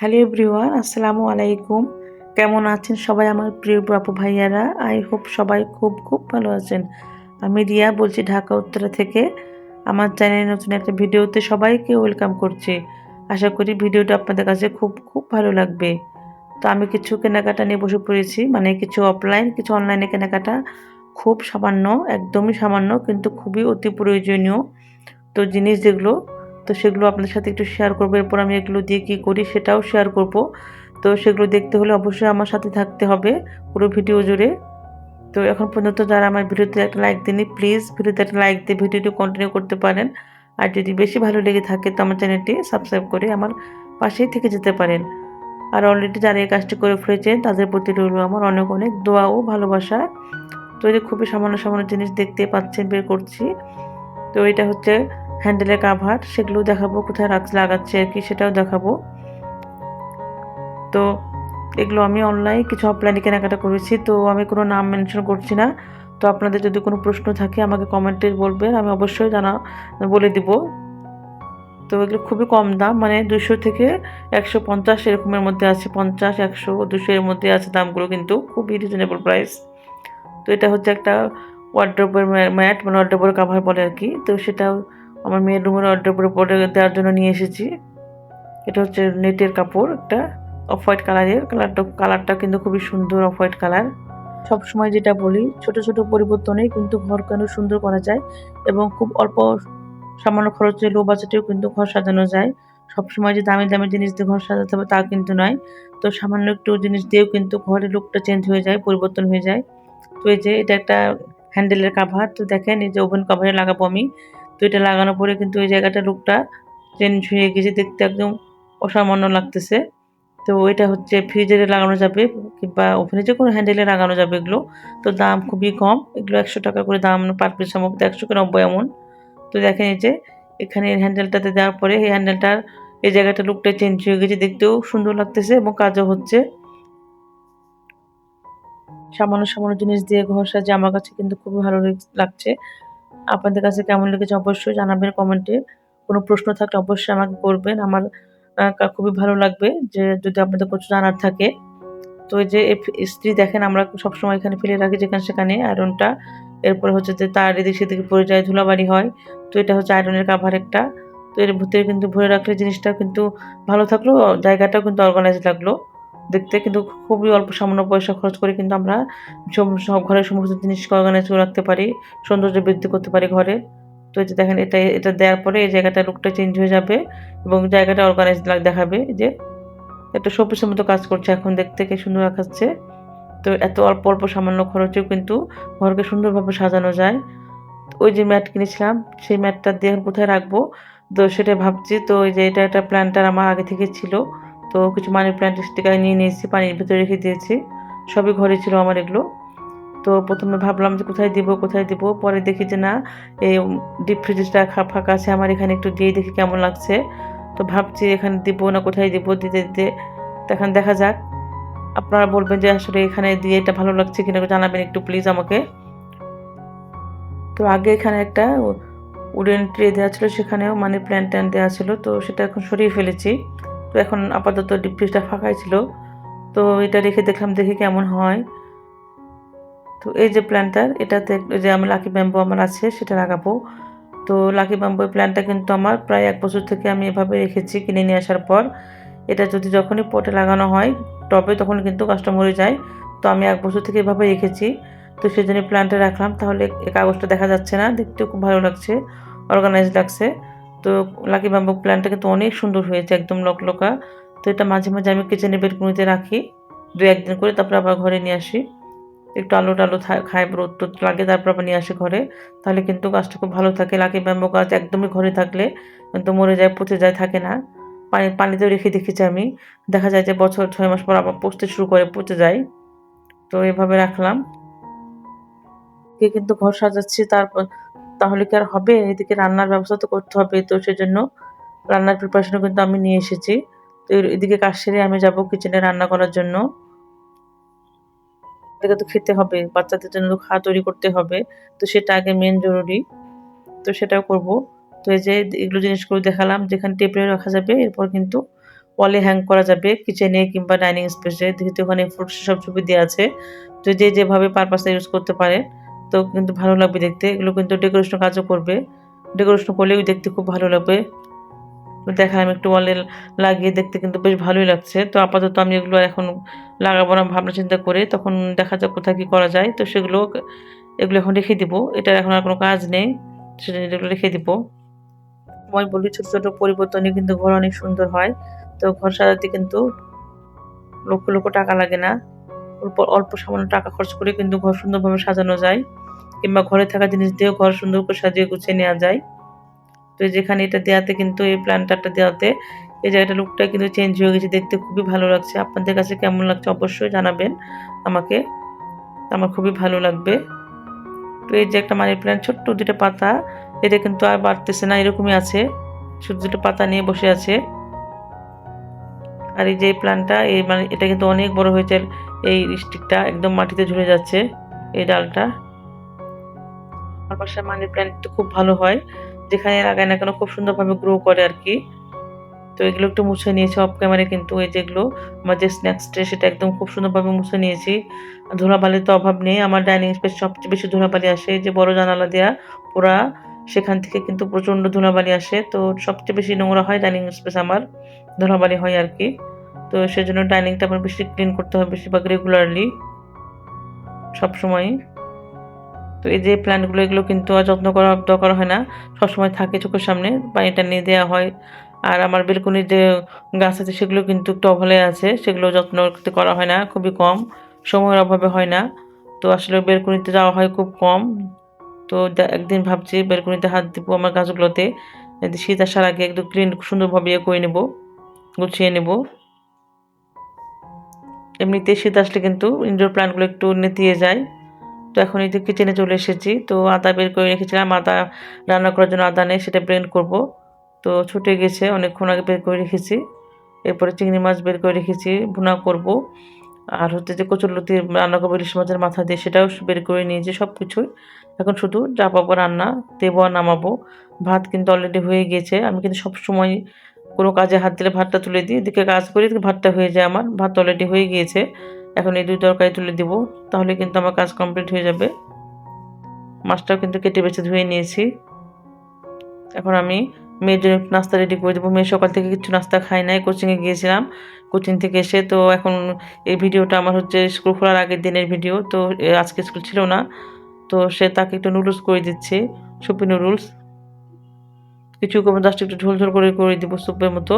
Hello everyone, আসসালামু আলাইকুম। কেমন আছেন সবাই আমার প্রিয় বাপু ভাইয়ারা? আই হোপ সবাই খুব খুব ভালো আছেন। আমি রিয়া বলছি ঢাকা, উত্তরা থেকে। আমার চ্যানেলে নতুন একটা ভিডিওতে সবাইকে ওয়েলকাম করছি। আশা করি ভিডিওটা আপনাদের কাছে খুব খুব ভালো লাগবে। তো আমি কিছু কেনাকাটা নিয়ে বসে পড়েছি মানে কিছু অফলাইন কিছু অনলাইনে কেনাকাটা খুব সামান্য, একদমই সামান্য, কিন্তু খুবই অতি প্রয়োজনীয়। তো জিনিস যেগুলো তো সেগুলো আপনাদের সাথে একটু শেয়ার করব। এরপর আমি এগুলো দিয়ে কী করি সেটাও শেয়ার করব। তো সেগুলো দেখতে হলে অবশ্যই আমার সাথে থাকতে হবে পুরো ভিডিও জুড়ে। তো এখন পর্যন্ত যারা আমার ভিডিওতে একটা লাইক দিনই প্লিজ ভিডিওতে একটা লাইক দিয়ে ভিডিওটি কন্টিনিউ করতে পারেন। আর যদি বেশি ভালো লেগে থাকে তো আমার চ্যানেলটি সাবস্ক্রাইব করে আমার পাশেই থেকে যেতে পারেন। আর অলরেডি যারা এই কাজটি করে ফেলেছেন, তাদের প্রতি রইল আমার অনেক অনেক দোয়া ও ভালোবাসা। তো এই খুবই সামান্য সামান্য জিনিস দেখতে পাচ্ছেন, বের করছি। তো এটা হচ্ছে হ্যান্ডেলের কাভার সেগুলো দেখাবো, কোথায় রাখ লাগাচ্ছে আর কি সেটাও দেখাবো। তো এগুলো আমি অনলাইন কিছু অফলাইনে কেনাকাটা করেছি, তো আমি কোনো নাম মেনশন করছি না। তো আপনাদের যদি কোনো প্রশ্ন থাকে, আমাকে কমেন্টে বলবেন, আমি অবশ্যই জানা, বলে দিব। তো এগুলো খুবই কম দাম মানে দুশো থেকে একশো পঞ্চাশ এরকমের মধ্যে আছে, পঞ্চাশ, একশো দুশো এর মধ্যে আছে দামগুলো কিন্তু, খুবই রিজনেবল প্রাইস তো এটা হচ্ছে একটা ওয়ার্ড্রোপের ম্যাট মানে ওয়ার্ড্রোপের কাভার বলে আর কি, তো সেটাও আমার মেয়ের রুমের অর্ডার করে পরে দেওয়ার জন্য নিয়ে এসেছি। এটা হচ্ছে নেটের কাপড়, একটা অফ হোয়াইট কালারের কালারটা কালারটা কিন্তু খুবই সুন্দর অফ হোয়াইট কালার সব সময় যেটা বলি, ছোট ছোট পরিবর্তনে কিন্তু ঘর কেন সুন্দর করা যায় এবং খুব অল্প সামান্য খরচে লো বাজেটেও কিন্তু ঘর সাজানো যায়। সবসময় যে দামি দামি জিনিস দিয়ে ঘর সাজাতে হবে তা কিন্তু নয়। তো সামান্য একটু জিনিস দিয়েও কিন্তু ঘরের লুকটা চেঞ্জ হয়ে যায়, পরিবর্তন হয়ে যায়। তো এই যে, এটা একটা হ্যান্ডেলের কাভার তো দেখেন, এই যে ওভেন কাভারে লাগাবো আমি। তো এটা লাগানোর পরে কিন্তু ওই জায়গাটা লুকটা চেঞ্জ হয়ে গেছে, দেখতে একদম অসামান্য লাগতেছে। তো এটা হচ্ছে ফ্রিজে লাগানো যাবে কিংবা ওভেনে যে কোনো হ্যান্ডেলে লাগানো যাবে এগুলো। তো দাম খুবই কম, এগুলো একশো টাকা করে দাম পার পিস সম্ভবত একশো নব্বই এমন। তো দেখেন এই যে, এখানে হ্যান্ডেলটাতে দেওয়ার পরে এই হ্যান্ডেলটার এই জায়গাটা লুকটা চেঞ্জ হয়ে গেছে, দেখতেও সুন্দর লাগতেছে এবং কাজও হচ্ছে। সামান্য সামান্য জিনিস দিয়ে ঘর সাজে আমার কাছে কিন্তু খুবই ভালো লাগছে। আপনাদের কাছে কেমন লেগেছে অবশ্যই জানাবেন কমেন্টে। কোনো প্রশ্ন থাকলে অবশ্যই আমাকে করবেন। আমার খুবই ভালো লাগবে যে যদি আপনাদের কিছু জানার থাকে। তো এই যে স্ত্রী দেখেন আমরা সবসময় এখানে ফেলে রাখি যেখানে সেখানে। আয়রনটা এরপরে হচ্ছে যে তার এদিক সেদিকে পড়ে যায় ধুলাবাড়ি হয়। তো এটা হচ্ছে আয়রনের কাভার একটা। তো এর ভিতরে কিন্তু ভরে রাখলে জিনিসটা কিন্তু ভালো থাকল, জায়গাটাও কিন্তু অর্গানাইজ লাগল। দেখতে কিন্তু খুবই অল্প সামান্য পয়সা খরচ করে কিন্তু আমরা সব ঘরের সমস্ত জিনিস অর্গানাইজ করে রাখতে পারি, সৌন্দর্য বৃদ্ধি করতে পারি ঘরে। তো এই যে দেখেন, এটা এটা দেওয়ার পরে এই জায়গাটা লুকটা চেঞ্জ হয়ে যাবে এবং জায়গাটা অর্গানাইজ দেখাবে যে একটা শোপিসের মতো কাজ করছে এখন দেখতে, কি সুন্দর দেখাচ্ছে তো এত অল্প অল্প সামান্য খরচেও কিন্তু ঘরকে সুন্দরভাবে সাজানো যায়। ওই যে ম্যাট কিনেছিলাম, সেই ম্যাটটা দিয়ে কোথায় রাখব? তো সেটা ভাবছি। তো ওই যে এটা একটা প্ল্যানটার আমার আগে থেকে ছিল। তো কিছু মানি প্ল্যান্ট স্টিকার নিয়ে নিয়েছি, পানির ভিতরে রেখে দিয়েছি। সবই ঘরে ছিল আমার এগুলো। তো প্রথমে ভাবলাম যে কোথায় দিব কোথায় দিব? পরে দেখি যে না, এই ডিপ ফ্রিজটা ফাঁকা আছে, আমার এখানে একটু দিয়ে দেখি কেমন লাগছে। তো ভাবছি এখানে দিব না, কোথায় দিব, দিতে দিতে। এখন দেখা যাক। আপনারা বলবেন যে আসলে এখানে দিয়ে এটা ভালো লাগছে কিনা জানাবেন একটু প্লিজ আমাকে। তো আগে এখানে একটা উডেন ট্রে দেওয়া ছিল, সেখানেও মানি প্ল্যান্ট ট্যান্ট দেওয়া ছিল, তো সেটা এখন সরিয়ে ফেলেছি। তো এখন আপাতত ডিপ ফ্রিজটা ফাঁকাই ছিল। তো এটা রেখে দেখলাম, দেখি কেমন হয়। তো এই যে প্ল্যান্টার এটাতে যে আমার লাকি ব্যাম্বু আমার আছে, সেটা লাগাবো। তো লাকি ব্যাম্বু প্ল্যান্টটা কিন্তু আমার প্রায় এক বছর থেকে আমি এভাবে রেখেছি কিনে নিয়ে আসার পর। এটা যদি যখনই পটে লাগানো হয়, টবে তখন কিন্তু কাজটা মরে যায়। তো আমি এক বছর থেকে এভাবে রেখেছি। তো সেই জন্য প্ল্যান্টে রাখলাম। তাহলে কাগজটা দেখা যাচ্ছে না। দেখতেও খুব ভালো লাগছে। অর্গানাইজ লাগছে। তো লাকি ব্যাম্বু প্ল্যান্টটা কিন্তু অনেক সুন্দর হয়েছে, একদম লকলকা। তো এটা মাঝে মাঝে আমি কিচেনে বেডকুনিতে রাখি, দু একদিন করে তারপরে আবার ঘরে নিয়ে আসি। একটু আলো টালো খায় রোদ টোদ লাগে, তারপর আবার নিয়ে আসে ঘরে। তাহলে কিন্তু গাছটা খুব ভালো থাকে। লাকি ব্যাম্বু গাছ একদমই ঘরে থাকলে কিন্তু মরে যায়, পচে যায়, থাকে না। পানি, পানিতেও রেখে দেখেছি আমি। দেখা যায় যে বছর ছয় মাস পর আবার পচতে শুরু করে, পচে যায়। তো এভাবে রাখলাম। কে কিন্তু ঘর সাজাচ্ছি, তারপর তাহলে কি আর হবে? এদিকে রান্নার ব্যবস্থা তো করতে হবে, তো সেজন্য রান্নার প্রিপারেশনও কিন্তু আমি নিয়ে এসেছি। তো এদিকে কাজ সেরে আমি যাব কিচেনে রান্না করার জন্য। থেকে তো খেতে হবে, বাচ্চাদের জন্য তো খাওয়া তৈরি করতে হবে, তো সেটা আগে মেন জরুরি। তো সেটাও করব। তো এই যে এগুলো জিনিসগুলো দেখালাম, যেখানে টেবিলে রাখা যাবে, এরপর কিন্তু ওয়ালে হ্যাং করা যাবে কিচেনে কিংবা ডাইনিং স্পেসে যেহেতু ওখানে ফ্রুটস সব ছবি দেওয়া আছে, তো যে যেভাবে পারপাসে ইউজ করতে পারে তো কিন্তু ভালো লাগবে দেখতে। এগুলো কিন্তু ডেকোরেশন কাজও করবে। ডেকোরেশন করলেও দেখতে খুব ভালো লাগবে। দেখালাম একটু ওয়ালে লাগিয়ে দেখতে কিন্তু বেশ ভালোই লাগছে। তো আপাতত আমি এগুলো এখন লাগাবো না ভাবনা চিন্তা করে। তখন দেখা যাক কোথায় কী করা যায়। তো সেগুলো এগুলো এখন রেখে দিব। এটার এখন আর কোনো কাজ নেই। সেটা এগুলো রেখে দিব। সময় বলি ছোটো ছোটো পরিবর্তনে কিন্তু ঘর অনেক সুন্দর হয়। তো ঘর সাজাতে কিন্তু লক্ষ লক্ষ টাকা লাগে না। অল্প অল্প সামান্য টাকা খরচ করে কিন্তু ঘর সুন্দরভাবে সাজানো যায়। কিংবা ঘরে থাকা জিনিস দিয়েও ঘর সুন্দর করে সাজিয়ে গুছিয়ে নেওয়া যায়। তো যেখানে এটা দেওয়াতে কিন্তু এই প্ল্যান্টারটা দেওয়াতে এই জায়গাটা লুকটা কিন্তু চেঞ্জ হয়ে গেছে, দেখতে খুবই ভালো লাগছে। আপনাদের কাছে কেমন লাগছে অবশ্যই জানাবেন আমাকে। আমার খুবই ভালো লাগবে। তো এই যে একটা মানি প্ল্যান্ট, ছোট্ট দুটো পাতা, এটা কিন্তু আর বাড়তেছে না, এরকমই আছে। শুধু দুটো পাতা নিয়ে বসে আছে। আর এই যে প্ল্যান্টটা, এই মানে এটা কিন্তু অনেক বড় হয়েছে, এই স্টিকটা একদম মাটিতে ঝুলে যাচ্ছে, এই ডালটা। আমার বাসায় মানি প্ল্যান্ট খুব ভালো হয়। যেখানে লাগায় না কেন খুব সুন্দরভাবে গ্রো করে আর কি তো এগুলো একটু মুছে নিয়েছি অফ ক্যামেরা কিন্তু এই যেগুলো, আমার যে স্ন্যাক্স ট্রে সেটা একদম খুব সুন্দরভাবে মুছে নিয়েছি। ধুলাবালির তো অভাব নেই। আমার ডাইনিং স্পেস সবচেয়ে বেশি ধুলাবালি আসে। যে বড় জানালা দেওয়া পুরা, সেখান থেকে কিন্তু প্রচণ্ড ধুলাবালি আসে। তো সবচেয়ে বেশি নোংরা হয় ডাইনিং স্পেস আমার, ধুলাবালি হয় আর কি তো সেজন্য ডাইনিংটা আমার বেশি ক্লিন করতে হয় বেশিরভাগ রেগুলারলি সবসময়ই। তো এই যে প্ল্যান্টগুলো এগুলো কিন্তু আর যত্ন করা দরকার হয় না। সবসময় থাকে চোখের সামনে, পানিটা নিয়ে দেওয়া হয়। আর আমার বেলকুনির যে গাছ আছে, সেগুলো কিন্তু একটু অভালে আছে। সেগুলো যত্ন করা হয় না, খুবই কম। সময়ের অভাবে হয় না। তো আসলে বেলকুনিতে যাওয়া হয় খুব কম। তো একদিন ভাবছি বেলকুনিতে হাত দিব আমার গাছগুলোতে। শীত আসার আগে একটু ক্লিন সুন্দরভাবে ইয়ে করে নেব, গুছিয়ে নেব। এমনিতে শীত আসলে কিন্তু ইনডোর প্ল্যান্টগুলো একটু নেতিয়ে যায়। তো এখন এই যে কিচেনে চলে এসেছি। তো আদা বের করে রেখেছিলাম। আদা রান্না করার জন্য আদা নেই, সেটা ব্লেন্ড করব। তো ছুটে গেছে, অনেকক্ষণ আগে বের করে রেখেছি। এরপরে চিংড়ি মাছ বের করে রেখেছি, ভুনা করব। আর হচ্ছে যে কচুরলতি রান্না করব, ইলিশ মাছের মাথা দিয়ে, সেটাও বের করে নিয়েছি সব কিছুই এখন শুধু যা পাবো রান্না, দেবো আর নামাবো। ভাত কিন্তু অলরেডি হয়ে গিয়েছে আমি কিন্তু সব সময় কোনো কাজে হাত দিলে ভাতটা তুলে দিই। এদিকে কাজ করি ভাতটা হয়ে যায় আমার। ভাত অলরেডি হয়ে গিয়েছে। এখন এই দুই তরকারি তুলে দিব, তাহলে কিন্তু আমার কাজ কমপ্লিট হয়ে যাবে। মাছটাও কিন্তু কেটে বেছে ধুয়ে নিয়েছি। এখন আমি মেয়ের জন্য নাস্তা রেডি করে দেবো। মেয়ে সকাল থেকে কিছু নাস্তা খাই নাই কোচিংয়ে গিয়েছিলাম। কোচিং থেকে এসে তো এখন এই ভিডিওটা আমার হচ্ছে স্কুল খোলার আগের দিনের ভিডিও তো আজকে স্কুল ছিল না। তো সে তাকে একটু নুডলস করে দিচ্ছে, সুপি নুডলস কিছু কমে জাস্ট একটু ঝোল ঝোল করে করে দিব সুপের মতো।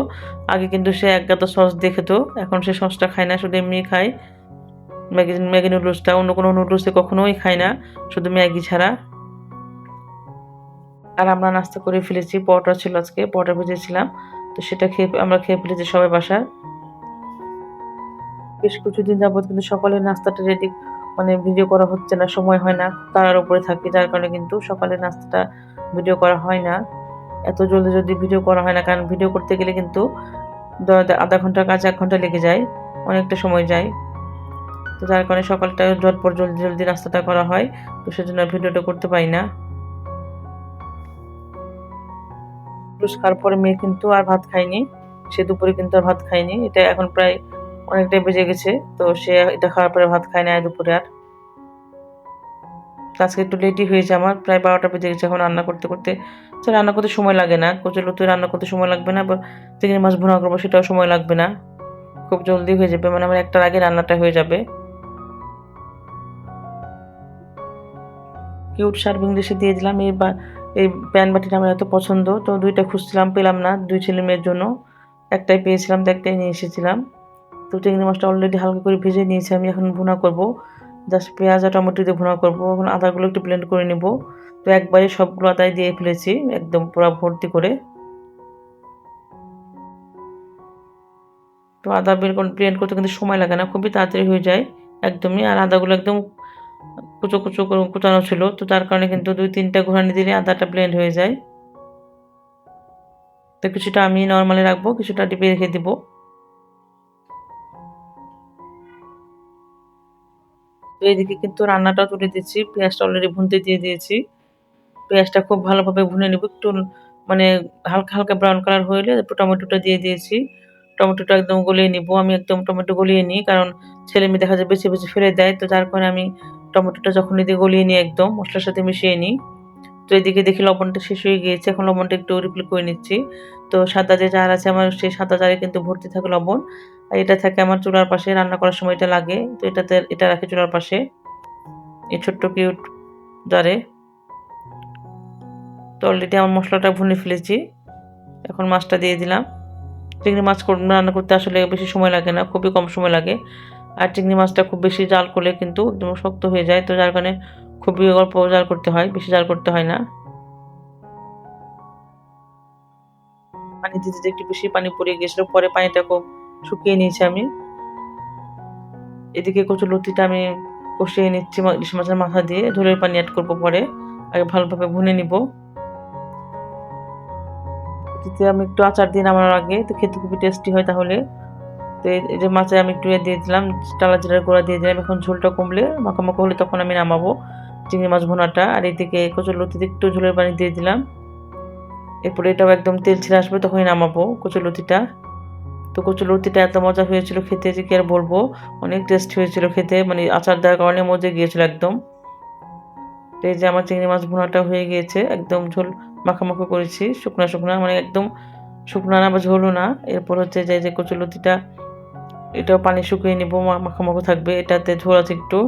আগে কিন্তু সে এক গাদা সস দেখে তো, এখন সে সসটা খায় না, শুধু এমনি খায়। ম্যাগি ম্যাগি নুডলসটা, অন্য কোনো নুডলসে কখনোই খাই না, শুধু ম্যাগি ছাড়া। আর আমরা নাস্তা করে ফেলেছি, পরোটা ছিল আজকে, পরোটা ভেজেছিলাম। তো সেটা খেয়ে, আমরা খেয়ে ফেলেছি সবাই বাসায়। বেশ কিছুদিন যাবৎ কিন্তু সকালের নাস্তাটা রেডি মানে ভিডিও করা হচ্ছে না, সময় হয় না তার উপরে থাকি, যার কারণে কিন্তু সকালের নাস্তাটা ভিডিও করা হয় না। এত জলদি জলদি ভিডিও করা হয় না, কারণ ভিডিও করতে গেলে কিন্তু আধা ঘণ্টার কাজ এক ঘণ্টা লেগে যায়, অনেকটা সময় যায়। তো যার কারণে সকালটা ঝটপট জলদি জলদি নাস্তাটা করা হয়, তো সেজন্য ভিডিওটা করতে পারি না। পুরস্কার পরে মেয়ে কিন্তু আর ভাত খায়নি, সে দুপুরে কিন্তু আর ভাত খায়নি, এটা এখন প্রায় অনেকটাই বেজে গেছে, তো সে এটা খাওয়ার পরে ভাত খায় না দুপুরে আর। আজকে একটু লেটই হয়েছে আমার, প্রায় বারোটা বেজে গেছে এখন রান্না করতে করতে, তো রান্না করতে সময় লাগে না, কচুর লুতুই রান্না করতে সময় লাগবে না, বা চিংড়ি মাছ ভুনা করব সেটাও সময় লাগবে না, খুব জলদি হয়ে যাবে মানে আমার একটার আগে রান্নাটা হয়ে যাবে। কিউট সার্ভিং ডিশে দিয়ে দিলাম, এই বা এই প্যান বাটিটা আমার এত পছন্দ, তো দুইটা খুঁজছিলাম, পেলাম না, দুই ছেলে মেয়ের জন্য। একটাই পেয়েছিলাম, তো একটাই নিয়ে এসেছিলাম। তো চিংড়ি মাছটা অলরেডি হালকা করে ভেজে নিয়েছি, আমি এখন ভুনা করব। জাস্ট পেঁয়াজ আর টমেটো দিয়ে ভুনা করব, এখন আদাগুলো একটু ব্লেন্ড করে নেব। তো একবারে সবগুলো আদায় দিয়ে ফেলেছি, একদম পুরো ভর্তি করে। তো আদা ব্লেন্ড করতে কিন্তু সময় লাগে না, খুবই তাড়াতাড়ি হয়ে যায়, একদমই। আর আদাগুলো একদম কুচো কুচো করে কুচানো ছিল, তো তার কারণে কিন্তু দুই তিনটা ঘোরানি দিলে আদাটা ব্লেন্ড হয়ে যায়। তো কিছুটা আমি নর্মালি রাখব, কিছুটা ডিপে রেখে দিব। এইদিকে কিন্তু রান্নাটা তুলে দিচ্ছি, পেঁয়াজটা অলরেডি ভুনতে দিয়ে দিয়েছি। পেঁয়াজটা খুব ভালোভাবে ভুনে নেব, একটু মানে হালকা হালকা ব্রাউন কালার হইলে একটু টমেটোটা দিয়ে দিয়েছি। টমেটোটা একদম গলিয়ে নিব, আমি একদম টমেটো গলিয়ে নিই, কারণ ছেলে মেয়ে দেখা যায় বেছে বেছে ফেলে দেয়, তো যার কারণে আমি টমেটোটা যখন এদিকে গলিয়ে নিই একদম, মশলার সাথে মিশিয়ে নিই। তো এদিকে দেখি লবণটা শেষ হয়ে গিয়েছে, এখন লবণটা একটু রিপ্লে করে নিচ্ছি। তো সাদা যে জার আছে, আমার সেই সাদা জারে কিন্তু ভর্তি থাকে লবণ, আর এটা থাকে আমার চুলার পাশে, রান্না করার সময় এটা লাগে। তো এটাতে, এটা রাখি চুলার পাশে, এই ছোট্ট কিউট জারে তো অলরেডি আমার মশলাটা ভুনে ফেলেছি, এখন মাছটা দিয়ে দিলাম। চিংড়ি মাছ রান্না করতে আসলে বেশি সময় লাগে না, খুবই কম সময় লাগে। আর চিংড়ি মাছটা খুব বেশি জাল করলে কিন্তু একদম শক্ত হয়ে যায়, তো যার কারণে খুবই অল্প জাল করতে হয়, বেশি জাল করতে হয় না। পানি দিতে একটু বেশি পানি পড়ে গিয়েছিল, পরে পানিটা খুব শুকিয়ে নিয়েছি আমি। এদিকে কচু লতিটা আমি কষিয়ে নিচ্ছি ইলিশ মাছের মাথা দিয়ে ঝোলের পানি অ্যাড করব পরে, আগে ভালোভাবে ভুনে নিব। আমি একটু আচার দিন আমার আগে, তো খেতে খুবই টেস্টি হয় তাহলে। তো এই যে মাছে আমি একটু দিয়ে দিলাম টালা জিরার গোড়া দিয়ে দিলাম, এখন ঝোলটা কমলে মাখা মাখা হলে তখন আমি নামাবো চিংড়ি মাছ ভোনাটা। আর এদিকে কচুর লতিতে একটু ঝোলের পানি দিয়ে দিলাম। এরপরে এটাও একদম তেল ছেড়ে আসবে, তখনই নামাবো কচুর লতিটা। তো কচুর লতিটা এত মজা হয়েছিল খেতে যে কি আর বলব, অনেক টেস্ট হয়েছিল খেতে মানে আচার দেওয়ার কারণে মজে গিয়েছিল একদম। তো এই যে আমার চিংড়ি মাছ ভোনাটা হয়ে গিয়েছে, একদম ঝোল মাখামাখো করেছি, শুকনা শুকনা মানে একদম শুকনা না বা ঝোলও না। এরপর হচ্ছে যে যে কচুলতিটা এটাও পানি শুকিয়ে নিব মাখামাখো থাকবে। এটাতে ঝোল আছে একটু।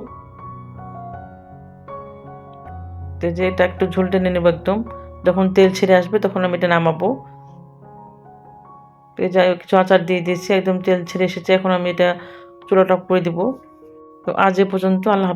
যে এটা একটু ঝোল টেনে নেব একদম। যখন তেল ছেড়ে আসবে তখন আমি এটা নামাবো। যাই কিছু আচার দিয়ে দিয়েছি, একদম তেল ছেড়ে এসেছে। এখন আমি এটা চুলাটা করে দিব। তো আজ এ পর্যন্ত আল্লাহ